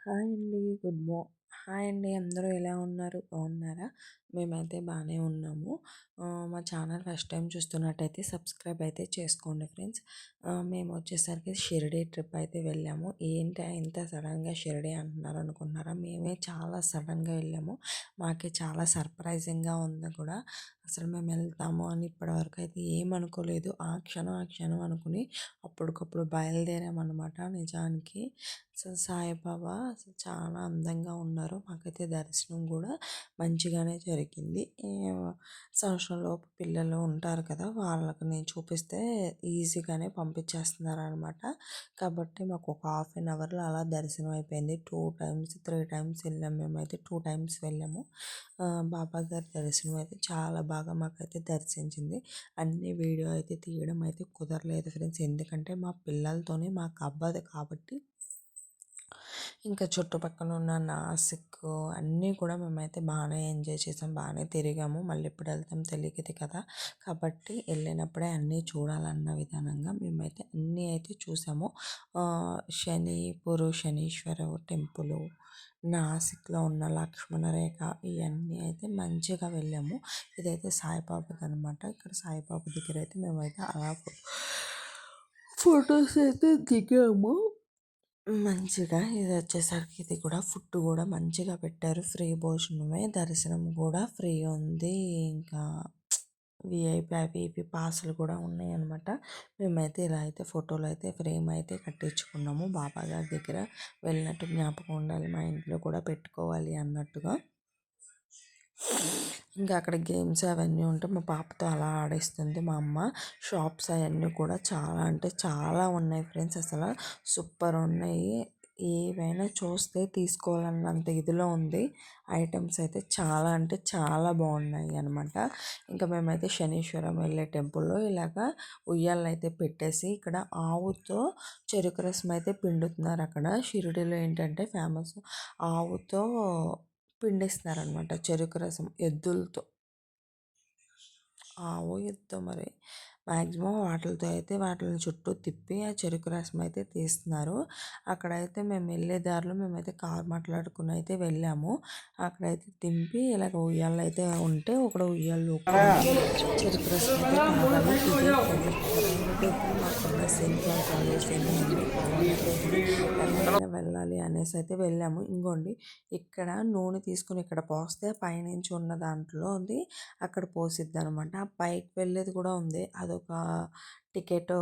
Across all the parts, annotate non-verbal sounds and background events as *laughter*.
Hi అండి. Good మా hi అండి. అందరూ ఎలా ఉన్నారు? బాగున్నారా? మేమైతే బాగానే ఉన్నాము. మా ఛానల్ ఫస్ట్ టైం చూస్తున్నట్టయితే సబ్స్క్రైబ్ అయితే చేసుకోండి ఫ్రెండ్స్. మేము వచ్చేసరికి షిరిడి ట్రిప్ అయితే వెళ్ళాము. ఏంటి ఇంత సడన్గా షిరిడి అంటున్నారు అనుకున్నారా? మేమే చాలా సడన్గా వెళ్ళాము. మాకే చాలా సర్ప్రైజింగ్గా ఉంది కూడా. అసలు మేము వెళ్తాము అని ఇప్పటివరకు అయితే ఏమనుకోలేదు. ఆ క్షణం ఆ క్షణం అనుకుని అప్పటికప్పుడు బయలుదేరామన్నమాట నిజానికి. అసలు సాయిబాబా అసలు చాలా అందంగా ఉన్నారు. మాకైతే దర్శనం కూడా మంచిగానే జరిగింది. సంవత్సరంలోపు పిల్లలు ఉంటారు కదా వాళ్ళకి నేను చూపిస్తే ఈజీగానే పంపించేస్తున్నారు అనమాట కాబట్టి మాకు ఒక హాఫ్ అన్ అవర్లో అలా దర్శనం అయిపోయింది. టూ టైమ్స్ త్రీ టైమ్స్ వెళ్ళాము మేమైతే టూ టైమ్స్ వెళ్ళాము. బాబా గారి దర్శనం అయితే చాలా బాగా బాగా మాకైతే దర్శించింది. అన్ని వీడియో అయితే తీయడం అయితే కుదరలేదు ఫ్రెండ్స్. ఎందుకంటే మా పిల్లలతోనే మాకు అవ్వదు కాబట్టి ఇంకా చుట్టుపక్కల ఉన్న నాసిక్ అన్నీ కూడా మేమైతే బాగానే ఎంజాయ్ చేసాం బాగానే తిరిగాము. మళ్ళీ ఇప్పుడు వెళ్తాం తెలియదు కదా. కాబట్టి వెళ్ళినప్పుడే అన్నీ చూడాలన్న విధానంగా మేమైతే అన్నీ అయితే చూసాము. శని పురు శనీశ్వర టెంపుల్ నాసిక్లో ఉన్న లక్ష్మణ రేఖ ఇవన్నీ అయితే మంచిగా వెళ్ళాము. ఇదైతే సాయిబాబాది అనమాట ఇక్కడ సాయిబాబా దగ్గర అయితే మేమైతే అలా ఫొటోస్ అయితే దిగాము. మంచిగా ఇది వచ్చేసరికి ఇది కూడా ఫుడ్ కూడా మంచిగా పెట్టారు. ఫ్రీ భోజనమే దర్శనం కూడా ఫ్రీ ఉంది. ఇంకా విఐపి ఐపీపీ పాసులు కూడా ఉన్నాయి అనమాట మేమైతే ఇలా అయితే ఫోటోలు అయితే ఫ్రేమ్ అయితే కట్టించుకున్నాము. బాబా గారి దగ్గర వెళ్ళినట్టు జ్ఞాపకం ఉండాలి. మా ఇంట్లో కూడా పెట్టుకోవాలి అన్నట్టుగా. ఇంకా అక్కడ గేమ్స్ అవన్నీ ఉంటే మా పాపతో అలా ఆడేస్తుంది మా అమ్మ. షాప్స్ అవన్నీ కూడా చాలా అంటే చాలా ఉన్నాయి ఫ్రెండ్స్. అసలు సూపర్ ఉన్నాయి. ఏవైనా చూస్తే తీసుకోవాలన్నంత ఇదిలో ఉంది. ఐటమ్స్ అయితే చాలా అంటే చాలా బాగున్నాయి అనమాట ఇంకా మేమైతే శనీశ్వరం వెళ్ళే టెంపుల్లో ఇలాగా ఉయ్యాలను అయితే పెట్టేసి ఇక్కడ ఆవుతో చెరుకు రసం అయితే పిండుతున్నారు అక్కడ. షిరిడిలో ఏంటంటే ఫేమస్ ఆవుతో పిండిస్తున్నారనమాట చెరుకు రసం ఎద్దులతో. ఆవు ఎద్దు మరి. మ్యాక్సిమం వాటితో అయితే వాటిని చుట్టూ తిప్పి ఆ చెరుకు రసం అయితే తీస్తున్నారు. అక్కడైతే మేము వెళ్ళే దారిలో మేమైతే కారు మాట్లాడుకుని అయితే వెళ్ళాము. అక్కడైతే దింపి ఇలాగ ఉయ్యాలు అయితే ఉంటే ఒక ఉయ్యాలు చెరుకు రసం అయితే వెళ్ళాలి అనేసి అయితే వెళ్ళాము. ఇంకోండి ఇక్కడ నూనె తీసుకుని ఇక్కడ పోస్తే పైనుంచి ఉన్న దాంట్లో ఉంది. అక్కడ పోసిద్ది అనమాట ఆ పైకి వెళ్ళేది కూడా ఉంది. అది అదొక టికెట్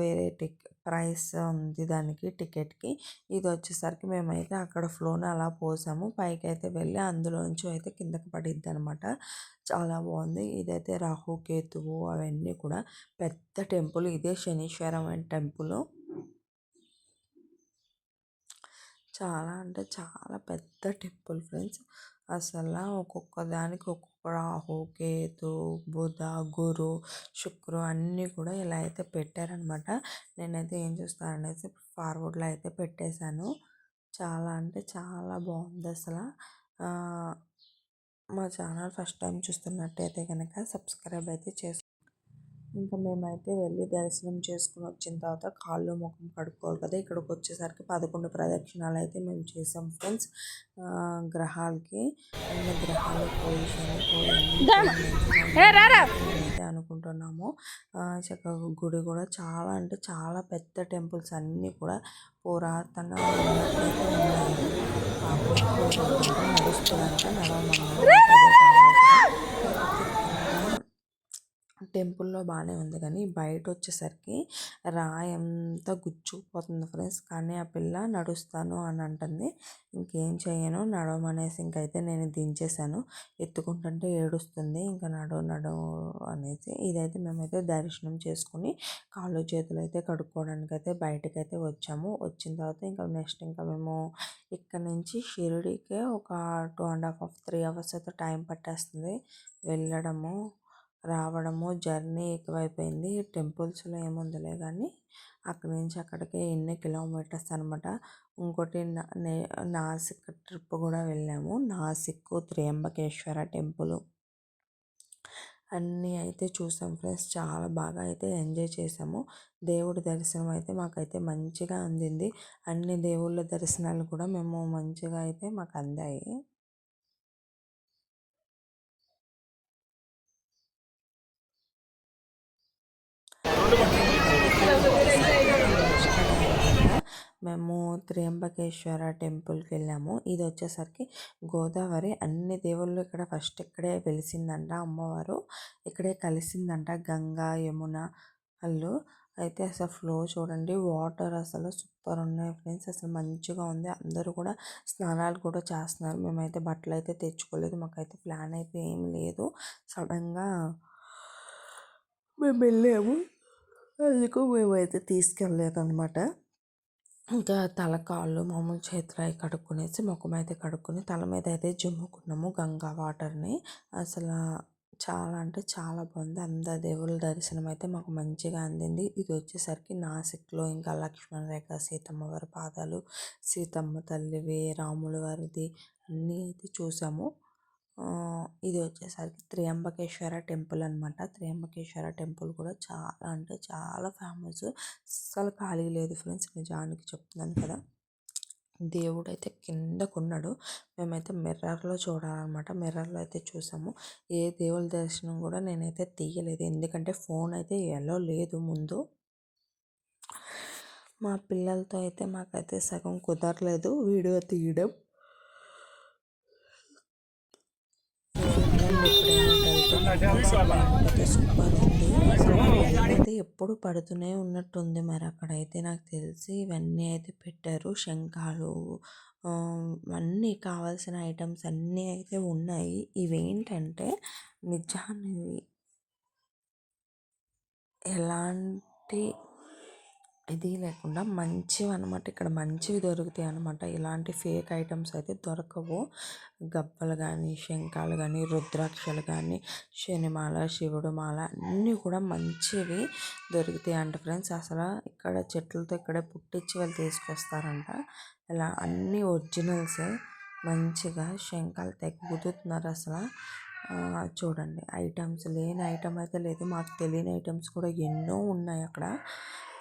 వేరే టిక్ ప్రైస్ ఉంది దానికి టికెట్కి. ఇది వచ్చేసరికి మేమైతే అక్కడ ఫ్లోన అలా పోసాము. పైకి అయితే వెళ్ళి అందులోంచి అయితే కిందకి పడిద్ది అనమాట చాలా బాగుంది ఇదైతే రాహుకేతువు అవన్నీ కూడా పెద్ద టెంపుల్. ఇదే శనీశ్వరం టెంపుల్. చాలా అంటే చాలా పెద్ద టెంపుల్ ఫ్రెండ్స్. అసలు ఒక్కొక్క దానికి ఒక్కొక్క రాహు కేతు బుధ గురు శుక్రు అన్నీ కూడా ఇలా అయితే పెట్టారనమాట. నేనైతే ఏం చూస్తాననేసి ఫార్వర్డ్లో అయితే పెట్టేశాను. చాలా అంటే చాలా బాగుంది అసలు. మా ఛానల్ ఫస్ట్ టైం చూస్తున్నట్టయితే కనుక సబ్స్క్రైబ్ అయితే చేసు ఇంకా మేమైతే వెళ్ళి దర్శనం చేసుకుని వచ్చిన తర్వాత కాళ్ళు ముఖం కడుక్కోవాలి కదా! ఇక్కడికి వచ్చేసరికి పదకొండు ప్రదక్షిణాలు అయితే మేము చేసాం ఫ్రెండ్స్. గ్రహాలకి అన్ని గ్రహాలు అయితే అనుకుంటున్నాము. చక్కగా గుడి కూడా చాలా అంటే చాలా పెద్ద టెంపుల్స్ అన్నీ కూడా పురాతన నడుస్తుందంట నడవమన్నారు టెంపుల్లో బాగానే ఉంది కానీ బయట వచ్చేసరికి రాయి అంతా గుచ్చుకుపోతుంది ఫ్రెండ్స్. కానీ ఆ పిల్ల నడుస్తాను అని అంటుంది. ఇంకేం చేయను నడవమనేసి ఇంకైతే నేను దించేశాను. ఎత్తుకుంటుంటే ఏడుస్తుంది. ఇంకా నడవ నడవ అనేసి ఇదైతే మేమైతే దర్శనం చేసుకుని కాళ్ళు చేతులు అయితే కడుక్కోవడానికి అయితే బయటకైతే వచ్చాము. వచ్చిన తర్వాత ఇంకా నెక్స్ట్ ఇంకా మేము ఇక్కడ నుంచి షిరిడీకే ఒక two and half of three hours అయితే టైం పట్టేస్తుంది వెళ్ళడము. రావడము జర్నీ ఎక్కువైపోయింది. టెంపుల్స్లో ఏముందిలే కానీ అక్కడి నుంచి అక్కడికి ఎన్ని కిలోమీటర్స్ అనమాట ఇంకోటి నాసిక్ ట్రిప్ కూడా వెళ్ళాము. నాసిక్ త్రియంబకేశ్వర టెంపుల్. అన్నీ అయితే చూసాం ఫ్రెండ్స్. చాలా బాగా అయితే ఎంజాయ్ చేసాము. దేవుడి దర్శనం అయితే మాకైతే మంచిగా అందింది. అన్ని దేవుళ్ళ దర్శనాలు కూడా మేము మంచిగా అయితే మాకు అందాయి. మేము త్రియంబకేశ్వర టెంపుల్కి వెళ్ళాము ఇది వచ్చేసరికి గోదావరి. అన్ని దేవుళ్ళు ఇక్కడ ఫస్ట్ ఇక్కడే వెలిసిందంట అమ్మవారు. ఇక్కడే కలిసిందంట గంగా యమున అల్లు. అయితే అసలు ఫ్లో చూడండి వాటర్ అసలు సూపర్ ఉన్నాయి ఫ్రెండ్స్. అసలు మంచిగా ఉంది. అందరూ కూడా స్నానాలు కూడా చేస్తున్నారు. మేమైతే బట్టలు అయితే తెచ్చుకోలేదు. మాకైతే ప్లాన్ అయితే ఏం లేదు. సడన్గా మేము వెళ్ళాము. అందుకు మేమైతే తీసుకెళ్ళలేదు అనమాట ఇంకా తల కాళ్ళు మామూలు చేతులు అవి కడుక్కునేసి ముఖం అయితే కడుక్కుని తల మీద అయితే జమ్ముకున్నాము గంగా వాటర్ని. అసలు చాలా అంటే చాలా బాగుంది. అందరి దేవుళ్ళ దర్శనం అయితే మాకు మంచిగా అందింది. ఇది వచ్చేసరికి నాసిక్లో ఇంకా లక్ష్మణ రేఖ సీతమ్మ వారి పాదాలు సీతమ్మ తల్లివి రాముల వారిది అన్నీ అయితే చూసాము. ఇది వచ్చేసరికి త్రియంబకేశ్వర టెంపుల్ అనమాట త్రియంబకేశ్వర టెంపుల్ కూడా చాలా అంటే చాలా ఫేమస్. అస్సలు ఖాళీ లేదు ఫ్రెండ్స్ నిజానికి చెప్తున్నాను కదా. దేవుడు అయితే కిందకున్నాడు మేమైతే మిర్రర్లో చూడాలన్నమాట. మిర్రర్లో అయితే చూసాము. ఏ దేవుడి దర్శనం కూడా నేనైతే తీయలేదు. ఎందుకంటే ఫోన్ అయితే ఎలా లేదు ముందు. మా పిల్లలతో అయితే మాకైతే సగం కుదరలేదు వీడియో తీయడం. సూపర్ ఉంది. అయితే ఎప్పుడు పడుతూనే ఉన్నట్టుంది మరి అక్కడైతే నాకు తెలిసి ఇవన్నీ అయితే పెట్టారు. శంఖాలు అన్నీ కావాల్సిన ఐటమ్స్ అన్నీ అయితే ఉన్నాయి. ఇవేంటంటే నిజాన్ని ఎలాంటి ఇది లేకుండా మంచివి అనమాట ఇక్కడ మంచివి దొరుకుతాయి అనమాట ఇలాంటి ఫేక్ ఐటమ్స్ అయితే దొరకవు. గబ్బలు కానీ శంఖాలు కానీ రుద్రాక్షలు కానీ శనిమాల శివుడు మాల అన్నీ కూడా మంచివి దొరుకుతాయి. అంట ఫ్రెండ్స్ అసలు ఇక్కడ చెట్లతో ఇక్కడే పుట్టించి వాళ్ళు తీసుకొస్తారంట. ఇలా అన్నీ ఒరిజినల్సే మంచిగా శంఖాలు తెగ్గుతున్నారు అసలు. చూడండి. ఐటమ్స్ లేని ఐటమ్ అయితే లేదు. మాకు తెలియని ఐటమ్స్ కూడా ఎన్నో ఉన్నాయి అక్కడ.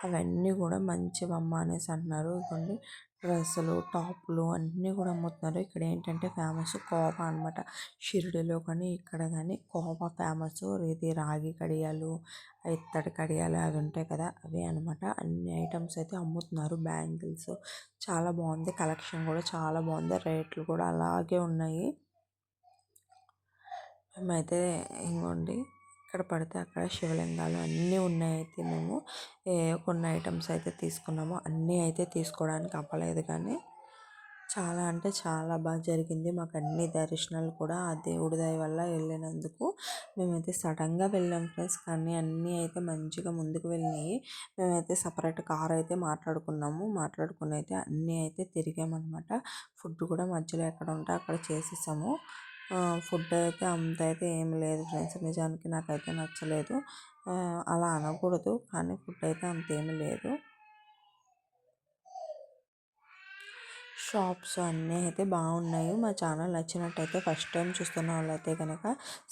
అవన్నీ కూడా మంచివమ్మ అనేసి అంటున్నారు. ఇదిగోండి డ్రెస్సులు టాప్లు అన్నీ కూడా అమ్ముతున్నారు. ఇక్కడ ఏంటంటే ఫేమస్ కోవా అనమాట షిరిడిలో కానీ ఇక్కడ కానీ కోవా ఫేమస్. ఇది రాగి కడియాలు ఇత్తడి కడియాలు అవి ఉంటాయి కదా అవి అనమాట అన్ని ఐటమ్స్ అయితే అమ్ముతున్నారు బ్యాంగిల్స్. చాలా బాగుంది కలెక్షన్ కూడా చాలా బాగుంది. రేట్లు కూడా అలాగే ఉన్నాయి. మేమైతే ఇంకోండి ఎక్కడ పడితే అక్కడ శివలింగాలు అన్నీ ఉన్నాయి అయితే మేము కొన్ని ఐటమ్స్ అయితే తీసుకున్నాము. అన్నీ అయితే తీసుకోవడానికి అవ్వలేదు కానీ చాలా అంటే చాలా బాగా జరిగింది. మాకు అన్ని దర్శనాలు కూడా ఆ దేవుడి దయ వల్ల వెళ్ళినందుకు మేమైతే సడన్గా వెళ్ళాం ఫ్రెండ్స్. కానీ అన్నీ అయితే మంచిగా ముందుకు వెళ్ళినాయి. మేమైతే సపరేట్ కార్ అయితే మాట్లాడుకున్నాము. మాట్లాడుకుని అయితే అన్నీ అయితే తిరిగామన్నమాట. ఫుడ్ కూడా మధ్యలో ఎక్కడ ఉంటే అక్కడ చేసేసాము. ఫుడ్ అయితే అంత అయితే ఏం లేదు ఫ్రెండ్స్. నిజానికి నాకైతే నచ్చలేదు. అలా అనకూడదు కానీ ఫుడ్ అయితే అంత లేదు. షాప్స్ అన్నీ అయితే బాగున్నాయి. మా ఛానల్ నచ్చినట్టయితే ఫస్ట్ టైం చూస్తున్న వాళ్ళైతే కనుక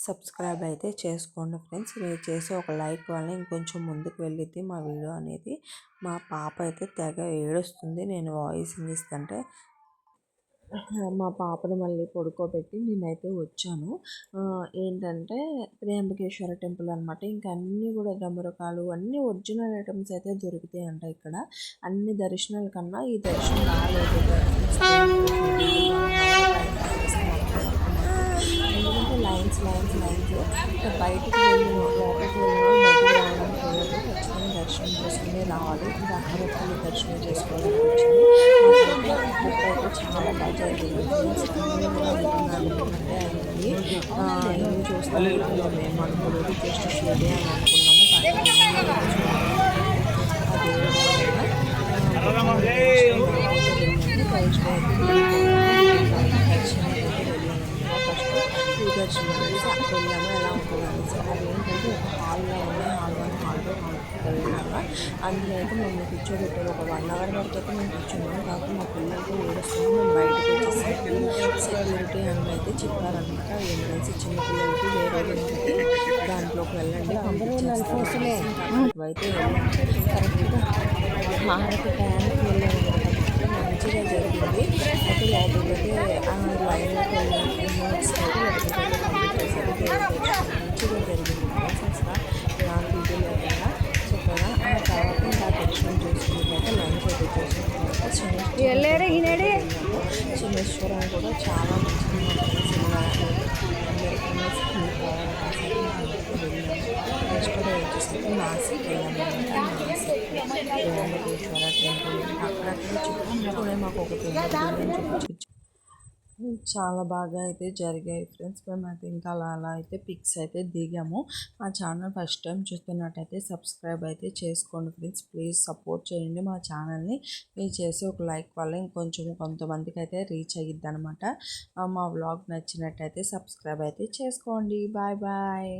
సబ్స్క్రైబ్ అయితే చేసుకోండి ఫ్రెండ్స్. మీరు చేసి ఒక లైక్ వల్ల ఇంకొంచెం ముందుకు వెళ్ళిద్ది మా వీడియో అనేది. మా పాప అయితే తెగ ఏడుస్తుంది. నేను వాయిస్ ఇస్తుంటే *laughs* మా పాపను మళ్ళీ పడుకోబెట్టి నేనైతే వచ్చాను. ఏంటంటే త్రియంబకేశ్వర టెంపుల్ అనమాట ఇంకా అన్నీ కూడా డమరకాలు అన్నీ ఒరిజినల్ ఐటమ్స్ అయితే దొరుకుతాయి అంట ఇక్కడ. అన్ని దర్శనాల కన్నా ఈ దర్శనం రాలేదు ఎందుకంటే లైన్స్ లైన్స్ లైన్స్. ఇంకా బయటకు వెళ్ళిన లోపలికి వెళ్ళిన రావడం ఖచ్చితంగా దర్శనం చేసుకుని రావాలి. ఇంకా అక్కడ దర్శనం చేసుకోవడానికి అయితే చాలా బాగా జరిగింది. చూస్తున్నాము అయింది నేను చూస్తాను మేము జస్ట్ అని అనుకున్నాము ఫస్ట్ వెళ్ళాము ఎలా ఉంటుందని అది ఏంటంటే ఒక హాల్లో hall one hall two hall అందులో అయితే మేము కూర్చోబెట్టారు ఒక వన్ అవర్ వరకు అయితే మేము కూర్చున్నాము కాకపోతే మా పిల్లలకి మేము బయటకు వచ్చేసరికి సెక్యూరిటీ అయితే చెప్పారనమాట చిన్నపిల్లలకి వేరే దాంట్లోకి వెళ్ళండి పంపించేస్తాను అయితే వెళ్ళాము కరెక్ట్గా హారతి వెళ్ళాము మంచిగా జరిగింది. అయితే లైన్లోకి వెళ్ళాము నోట్స్ మంచిగా జరిగింది. ప్రాసెస్ ఎలాంటి ఇది లేకుండా ఆ తర్వాత ఇంకా దర్శనం చేసుకున్నట్లయితే లంచ్ తర్వాత శనేశ్వరం శనేశ్వరం కూడా చాలా మంచిది మా ఫ్రెండ్స్ అందరికీ నెక్స్ట్ కూడా వచ్చేసరికి నాసిక్ వెళ్ళాము నాసిక్ వెంకటేశ్వర టెంపుల్ అక్కడక్కడ చుట్టుకుంటూనే మాకు ఒక చూపించు చాలా బాగా అయితే జరిగాయి ఫ్రెండ్స్. మేమైతే ఇంకా అలా అలా అయితే పిక్స్ అయితే దిగాము. మా ఛానల్ ఫస్ట్ టైం చూస్తున్నట్టయితే సబ్స్క్రైబ్ అయితే చేసుకోండి ఫ్రెండ్స్. ప్లీజ్ సపోర్ట్ చేయండి మా ఛానల్ని. మీరు చేసి ఒక లైక్ వల్ల ఇంకొంచెం కొంతమందికి అయితే రీచ్ అయ్యిద్ది అనమాట మా వ్లాగ్ నచ్చినట్టయితే సబ్స్క్రైబ్ అయితే చేసుకోండి. Bye bye.